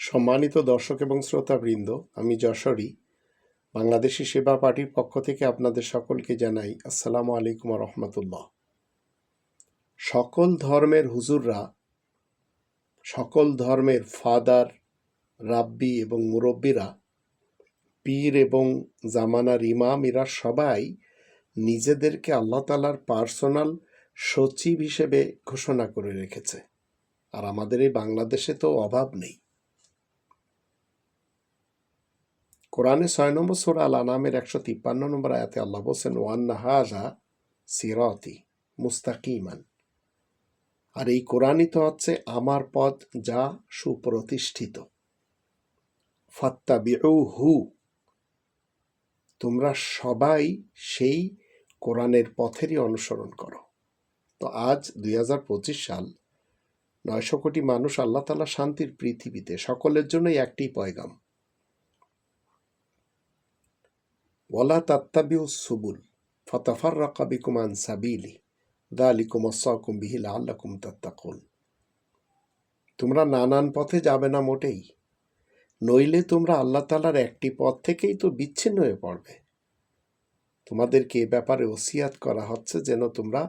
সম্মানিত দর্শক এবং শ্রোতাবৃন্দ, আমি যশোরী। বাংলাদেশি সেবা পার্টির পক্ষ থেকে আপনাদের সকলকে জানাই আসসালামু আলাইকুম রহমতুল্লাহ। সকল ধর্মের হুজুররা, সকল ধর্মের ফাদার, রাব্বি এবং মুরব্বীরা, পীর এবং জামানার ইমাম এরা সবাই নিজেদেরকে আল্লাহ তালার পার্সোনাল সচিব হিসেবে ঘোষণা করে রেখেছে। আর আমাদের এই বাংলাদেশে তো অভাব নেই। কোরআনে ছয় নম্বর সোরা আল আনামের একশো তিপ্পান্ন নম্বর আয়াতে আল্লাহ বলছেন ওয়ান হাজা সিরতি মুস্তাকিমান। আর এই কোরআনই তো হচ্ছে আমার পথ যা সুপ্রতিষ্ঠিত। ফাত্তা হু তোমরা সবাই সেই কোরআনের পথেরই অনুসরণ করো। তো আজ দুই হাজার পঁচিশ সাল, নয়শো কোটি মানুষ আল্লাহ তালা শান্তির পৃথিবীতে, সকলের জন্যই একটি পয়গাম। ওয়ালা তাত্তাবিউ সুবুল ফতাফার রাকাবিকুমান সাবিলি, দালিকুম আসাকুম বিহিল আল্লাকুম তাত্তাকুন। তোমরা নানান পথে যাবে না মোটেই, নইলে তোমরা আল্লাহ তালার একটি পথ থেকেই তো বিচ্ছিন্ন হয়ে পড়বে। তোমাদেরকে এ ব্যাপারে ওসিয়াত করা হচ্ছে যেন তোমরা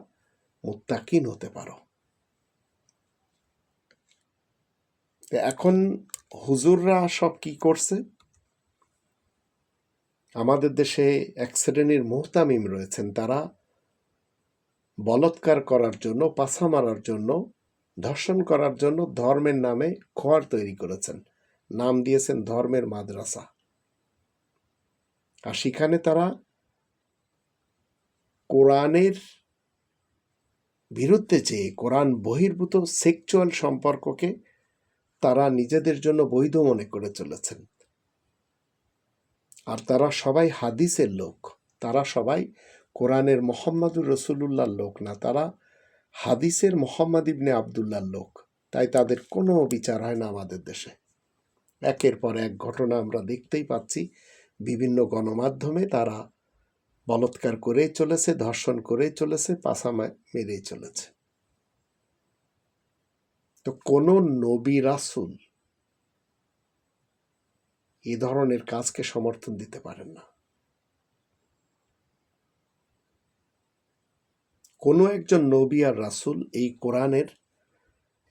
মুত্তাকিন হতে পারো। এখন হুজুররা সব কি করছে? আমাদের দেশে এক শ্রেণির মোহতামিম রয়েছেন। তারা বলৎকার করার জন্য, পাছা মারার জন্য, ধর্ষণ করার জন্য ধর্মের নামে খোয়ার তৈরি করেছেন। নাম দিয়েছেন ধর্মের মাদ্রাসা। আর সেখানে তারা কোরআনের বিরুদ্ধে চেয়ে কোরআন বহির্ভূত সেক্সুয়াল সম্পর্ককে তারা নিজেদের জন্য বৈধ মনে করে চলেছেন। আর তারা সবাই হাদিসের লোক। তারা সবাই কোরআনের মোহাম্মদুর রসুল্লাহর লোক না, তারা হাদিসের মোহাম্মদ ইবনে আবদুল্লার লোক। তাই তাদের কোনো বিচার হয় না আমাদের দেশে। একের পর এক ঘটনা আমরা দেখতেই পাচ্ছি। বিভিন্ন গণমাধ্যমে তারা বলৎকার করেই চলেছে, ধর্ষণ করেই চলেছে পাশা মেরেই চলেছে। তো কোনো নবী রাসুল এ ধরনের কাজকে সমর্থন দিতে পারেন না। কোনো একজন নবী আর রাসুল এই কোরআনের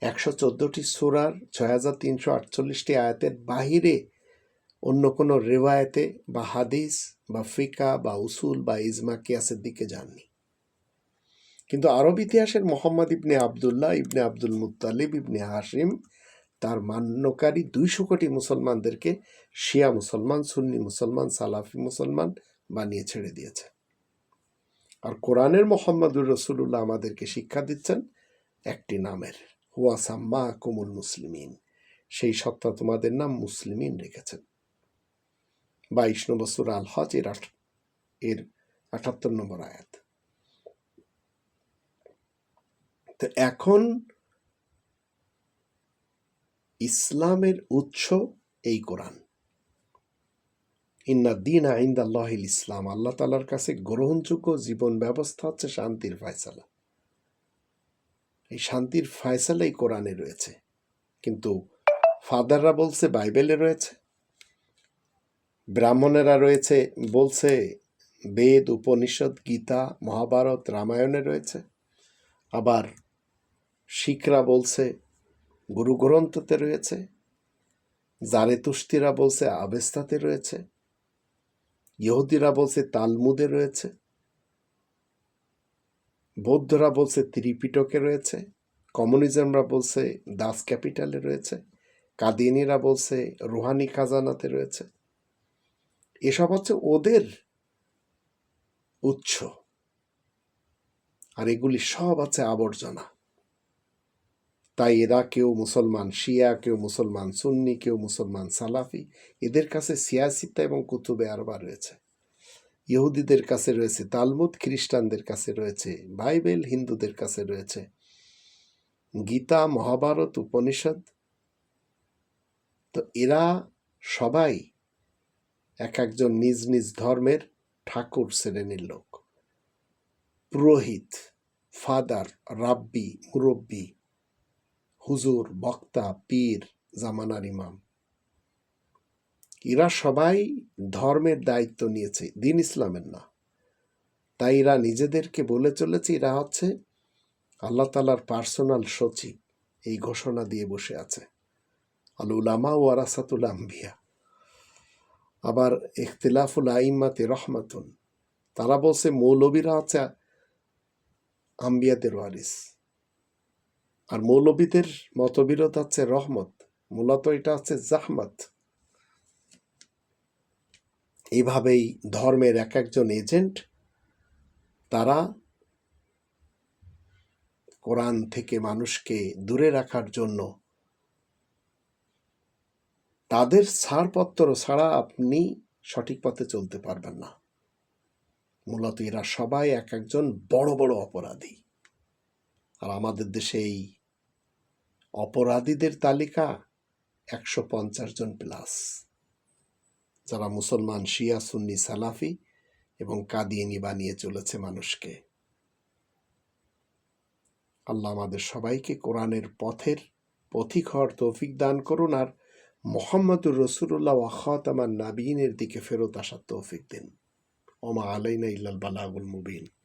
একশো চোদ্দোটি সুরার ছয় হাজার তিনশো আটচল্লিশটি আয়াতের বাহিরে অন্য কোনো রেওয়ায়তে বা হাদিস বা ফিকা বা উসুল বা ইজমা কিয়াসের দিকে যাননি। কিন্তু আরব ইতিহাসের মোহাম্মদ ইবনে আবদুল্লাহ, ইবনে আব্দুল মুতালিব ইবনে হাসিম তার মান্যকারী দুইশো কোটি মুসলমানদেরকে শিয়া মুসলমান, সুন্নি মুসলমান, সালাফি মুসলমান বানিয়ে ছেড়ে দিয়েছে। আর কোরআনের মোহাম্মদুর রসুল্লাহ আমাদেরকে শিক্ষা দিচ্ছেন একটি নামের, হুয়া সাম্মা কুমুল মুসলিমিন। সেই সত্তা তোমাদের নাম মুসলিমিন রেখেছেন। বাইশ নম্বর সুর আল হজ এর এর আটাত্তর নম্বর আয়াত। তো এখন ইসলামের উৎস এই কোরআন। ইন্না দিন আইন্দ আল্লাহিল ইসলাম। আল্লাহ তালার কাছে গ্রহণযোগ্য জীবন ব্যবস্থা হচ্ছে শান্তির ফায়সালা। এই শান্তির ফায়সালা এই কোরআনে রয়েছে। কিন্তু ফাদাররা বলছে, বাইবেলে রয়েছে। ব্রাহ্মণেরা রয়েছে, বলছে, বেদ, উপনিষদ, গীতা, মহাভারত, রামায়ণে রয়েছে। আবার শিখরা বলছে গুরু গ্রন্থতে রয়েছে জারেতুস্তিরা বলছে আবেস্তাতে রয়েছে, ইহুদিরা বলছে তালমুদে রয়েছে, বৌদ্ধরা বলছে ত্রিপিটকে রয়েছে, কমিউনিজমরা বলছে দাস ক্যাপিটালে রয়েছে, কাদিনীরা বলছে রুহানি খাজানাতে রয়েছে। এসব হচ্ছে ওদের উৎস। আর এগুলি সব আছে আবর্জনা। তাই এরা কেউ মুসলমান শিয়া, কেউ মুসলমান সুন্নি, কেউ মুসলমান সালাফি, এদের কাছে সিয়াসিতা এবং কুতুবে আরবা রয়েছে। ইহুদিদের কাছে রয়েছে তালমুদ, খ্রিস্টানদের কাছে রয়েছে বাইবেল, হিন্দুদের কাছে রয়েছে গীতা, মহাভারত, উপনিষদ। তো এরা সবাই এক একজন নিজ নিজ ধর্মের ঠাকুর শ্রেণির লোক। পুরোহিত, ফাদার, রাব্বি, মুরব্বী হুজুর, বক্তা, পীর, জামানার ইমাম। এরা সবাই ধর্মের দায়িত্ব নিয়েছে, দিন ইসলামের না। তাই এরা নিজেদেরকে বলে চলেছে, এরা হচ্ছে আল্লাহ তালার পার্সোনাল সচিব, এই ঘোষণা দিয়ে বসে আছে। আল উলামা ও আরাসাতুল আম্বিয়া। আবার ইখতিলাফুল আইম্মাতে রহমাতুন। তারা বলছে, মৌলবীরা হচ্ছে আম্বিয়াদের ওয়ারিস। আর মৌলবীদের মতবিরোধ হচ্ছে রহমত, মূলত এটা হচ্ছে জাহমত। এইভাবেই ধর্মের এক একজন এজেন্ট, তারা কোরআন থেকে মানুষকে দূরে রাখার জন্য তাদের ছাড়পত্র ছাড়া আপনি সঠিক পথে চলতে পারবেন না। মূলত এরা সবাই এক একজন বড় বড় অপরাধী। আর আমাদের দেশে এই অপরাধীদের তালিকা একশো পঞ্চাশ জন প্লাস। যারা মুসলমান, শিয়া, সুন্নি, সালাফি এবং কাদিয়ানি বানিয়ে চলেছে মানুষকে। আল্লাহ আমাদের সবাইকে কোরআনের পথের পথিক হওয়ার তৌফিক দান করুন আর মোহাম্মদুর রসুল্লাহ ওয়াখাতামান নাবিনের দিকে ফেরত আসার তৌফিক দিন। ওমা আলাইনা ইল্লাল বালাগুল মুবিন।